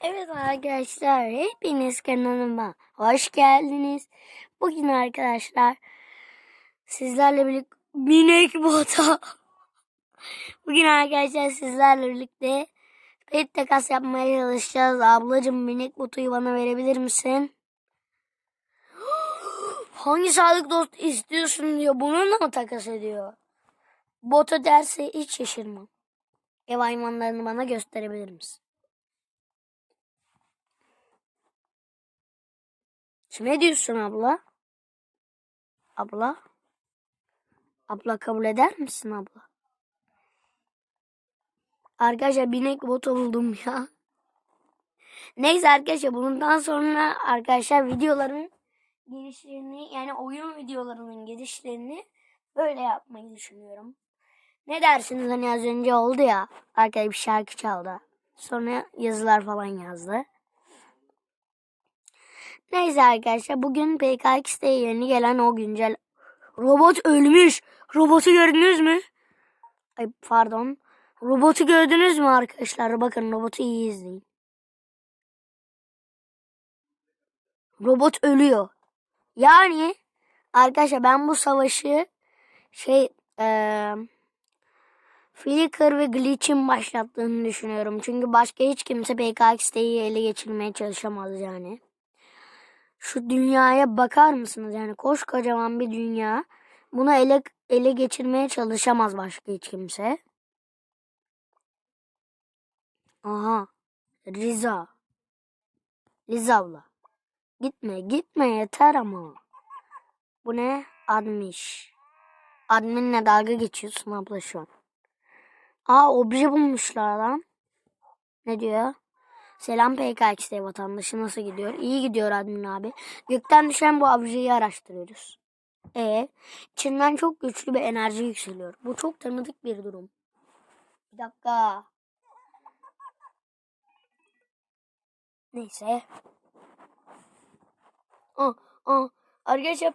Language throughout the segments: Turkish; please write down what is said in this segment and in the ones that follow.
Evet arkadaşlar hepiniz kanalıma hoş geldiniz. Bugün arkadaşlar sizlerle birlikte minik bota. Bugün arkadaşlar sizlerle birlikte pet takas yapmaya çalışacağız. Ablacım minik botuyu bana verebilir misin? Hangi sağlık dost istiyorsun diyor. Bununla mı takas ediyor? Botu derse hiç şaşırmam. Ev hayvanlarını bana gösterebilir misin? Kime diyorsun abla? Abla? Abla kabul eder misin abla? Arkadaşlar binek botu buldum ya. Neyse arkadaşlar bundan sonra arkadaşlar videoların gelişlerini yani oyun videolarının gelişlerini böyle yapmayı düşünüyorum. Ne dersiniz hani az önce oldu ya arkadaşlar bir şarkı çaldı. Sonra yazılar falan yazdı. Neyse arkadaşlar bugün PKX'de yeni gelen o güncel robot ölmüş. Robotu gördünüz mü? Ay pardon. Robotu gördünüz mü arkadaşlar? Bakın robotu iyi izleyin. Robot ölüyor. Yani arkadaşlar ben bu savaşı şey eee Flicker ve Glitch'in başlattığını düşünüyorum. Çünkü başka hiç kimse PKX'deyi ele geçirmeye çalışamaz yani. Şu dünyaya bakar mısınız? Yani koskocaman bir dünya. Bunu ele, ele geçirmeye çalışamaz başka hiç kimse. Aha. Riza. Riza abla. Gitme gitme yeter ama. Bu ne? Admiş. Adminle dalga geçiyorsun abla şu an. Aa obje bulmuşlar lan. Ne diyor? Selam PKX'de vatandaşı nasıl gidiyor? İyi gidiyor admin abi. Gökten düşen bu objeyi araştırıyoruz. E içinden çok güçlü bir enerji yükseliyor. Bu çok tanıdık bir durum. Bir dakika. Neyse. Aa, aa, arkadaşlar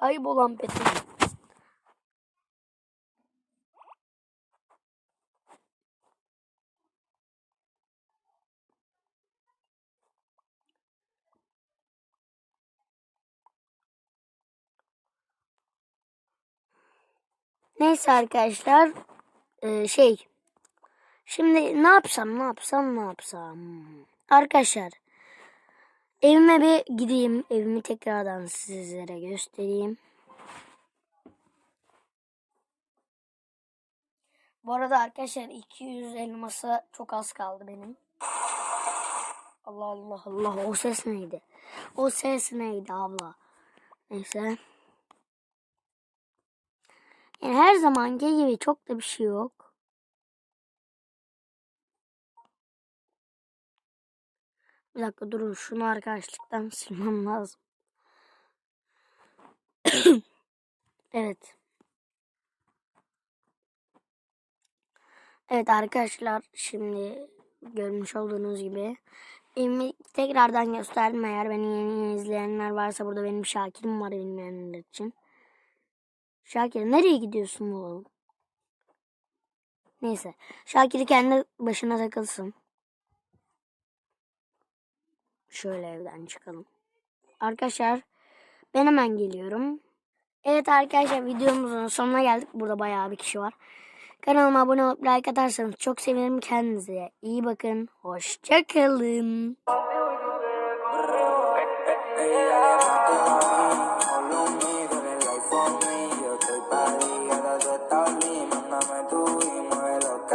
kaybolan petim. Neyse arkadaşlar ee, şey şimdi ne yapsam ne yapsam ne yapsam arkadaşlar evime bir gideyim evimi tekrardan sizlere göstereyim. Bu arada arkadaşlar 200 elması çok az kaldı benim. Allah Allah Allah o ses neydi? O ses neydi abla? Neyse. Yani her zamanki gibi çok da bir şey yok. Bir dakika durun şunu arkadaşlıktan silmem lazım. evet. Evet arkadaşlar şimdi görmüş olduğunuz gibi evimi tekrardan gösterdim eğer beni yeni, yeni izleyenler varsa burada benim Şakir'im var bilmeyenler için. Şakir nereye gidiyorsun oğlum? Neyse. Şakir kendi başına takılsın. Şöyle evden çıkalım. Arkadaşlar ben hemen geliyorum. Evet arkadaşlar videomuzun sonuna geldik. Burada bayağı bir kişi var. Kanalıma abone olup like atarsanız çok sevinirim. Kendinize iyi bakın. Hoşçakalın.